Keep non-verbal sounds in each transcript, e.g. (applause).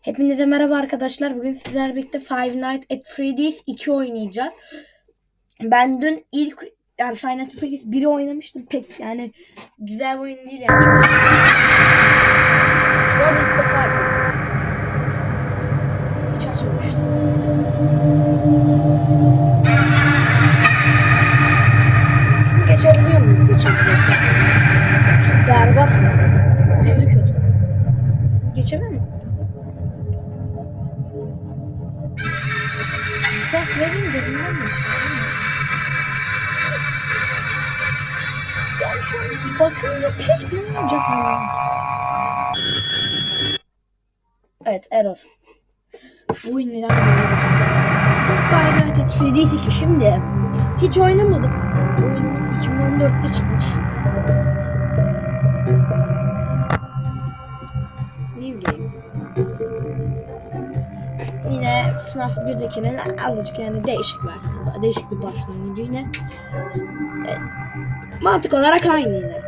Hepinize merhaba arkadaşlar. Bugün sizlerle birlikte Five Nights at Freddy's 2 oynayacağız. Ben dün ilk yani Five Nights at Freddy's 1'i oynamıştım. Pek yani güzel bir oyun değil yani. Çok... bakınca pek ne olacak. Evet error. Bu oyun neden böyle? At Freddy's 2 şimdi. Hiç oynamadım. Oyunumuz 2014'te çıkmış. New game. Yine FNAF 1'dekinin azıcık yani değişik versiyonu. Değişik bir başlangıcı yine. E, mantık olarak aynı yine.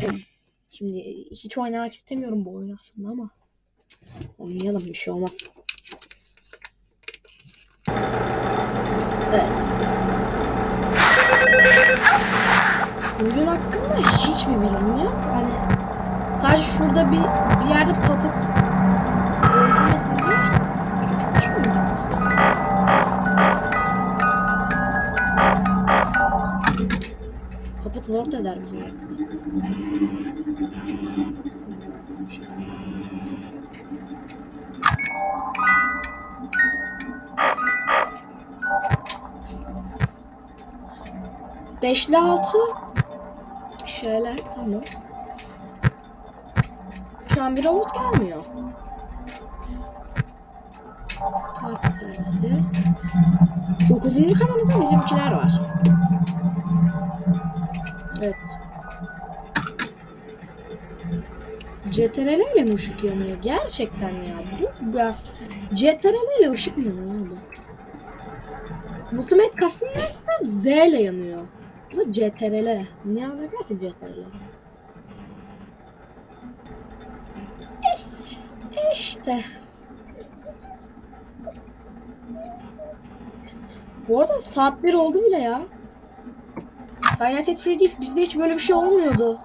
(clears throat) Şimdi hiç oynamak istemiyorum bu oyunu aslında ama oynayalım bir şey olmaz. Evet. Oyun hakkında hiç mi bilmiyorum. Hani sadece şurada bir bir yerde puppet zor eder bizi. Beşli altı şeyler tamam. Şu an bir robot gelmiyor. Parti serisi. Dokuzuncu kanalda bizimkiler var. Evet. CTRL ile mi ışık yanıyor? Gerçekten ya. Bu ya. CTRL ile ışık mı yanıyor abi? Ultimate Custom Night'da Z ile yanıyor. Bu CTRL. Ne alakası CTRL? E işte. Bu arada saat 1 oldu bile ya. Nights at Freddy's bizde hiç böyle bir şey olmuyordu.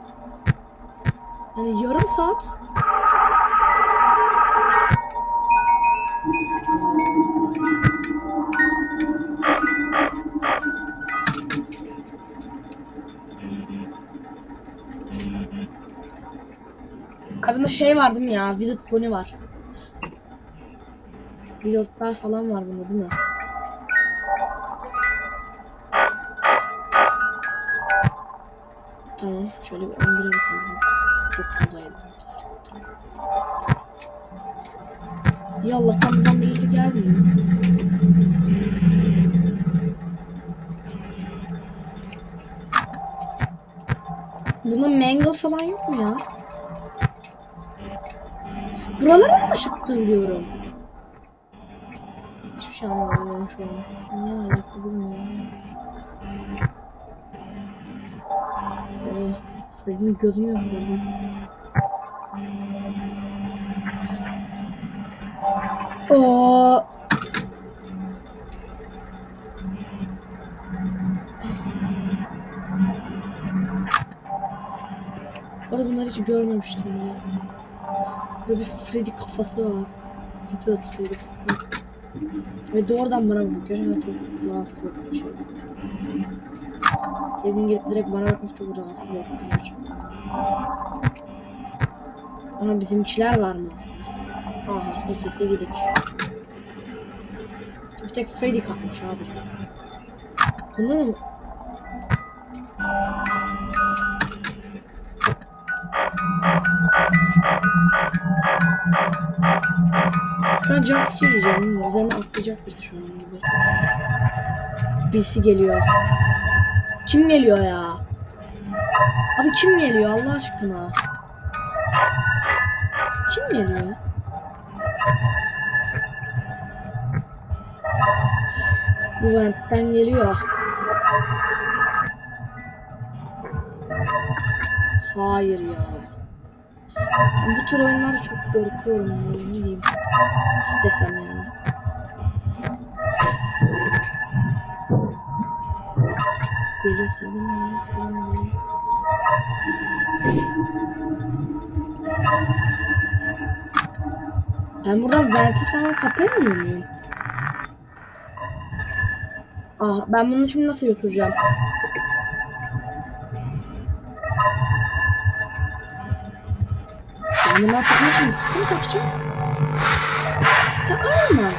Yani yarım saat. Abi bunda şey var değil mi ya? Visit Bunny var. Wizardlar falan var bunda değil mi? Şöyle bir 11'e bakalım. Çok fazlaydı. Ya Allah'tan buradan biri gelmiyor. Bunun mangle falan yok mu ya? Buralara mı tutabiliyorum? Hiçbir şey anlamıyorum şu an. Niye alaka bilmiyorum. Freddy'nin gözünü yok burada. Oo. Orada bunları hiç görmemiştim bile. Böyle bir Freddy kafası var. Video Freddy kafası. Ve doğrudan bana bakıyor. Yani çok rahatsız edici bir şey. Freddy'nin gelip direkt bana bakması çok rahatsız etti gerçekten. Ama bizimkiler var mı aslında? Aha Efes'e gidik. Bir tek Freddy kalkmış abi. Bunda mı? Şu an jumpscare yiyeceğim bilmiyorum. Üzerine atlayacak birisi şu an gibi. Birisi geliyor. Kim geliyor ya? Abi kim geliyor Allah aşkına? Kim geliyor? Bu ventten geliyor. Hayır ya. Bu tür oyunlarda çok korkuyorum. ya, Ne diyeyim. Nasıl desem yani. Geliyor senden. Ben buradan venti falan kapayamıyor muyum? Aa, ben bunu şimdi nasıl götüreceğim? Bunu takmak mı takacağım? Ya aynen.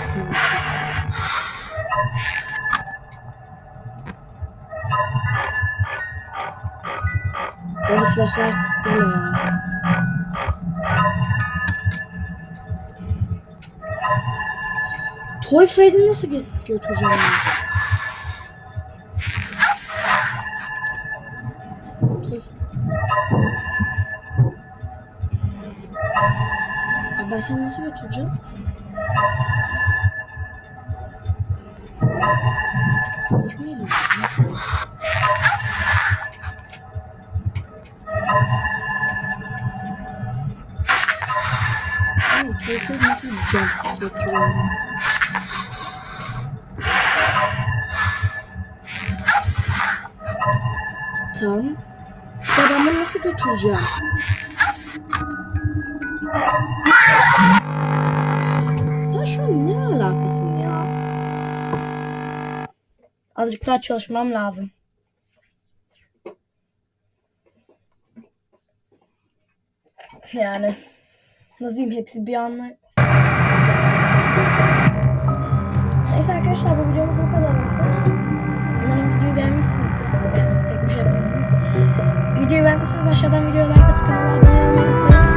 Orada flashlight duruyor ya. Toy Freddy'yi nasıl gö- götüreceğim ya? Ben seni nasıl götüreceğim? Toy Freddy nasıl. Ya ben bunu nasıl götüreceğim? Ne alakasın ya? Azıcık daha çalışmam lazım. Yani nasıl diyeyim hepsi bir anda. Neyse arkadaşlar bu videomuz bu kadar olsun. Umarım videoyu beğenmişsinizdir. Şey. Videoyu beğendiyseniz aşağıdan videoya like atıp kanala abone olmayı unutmayın.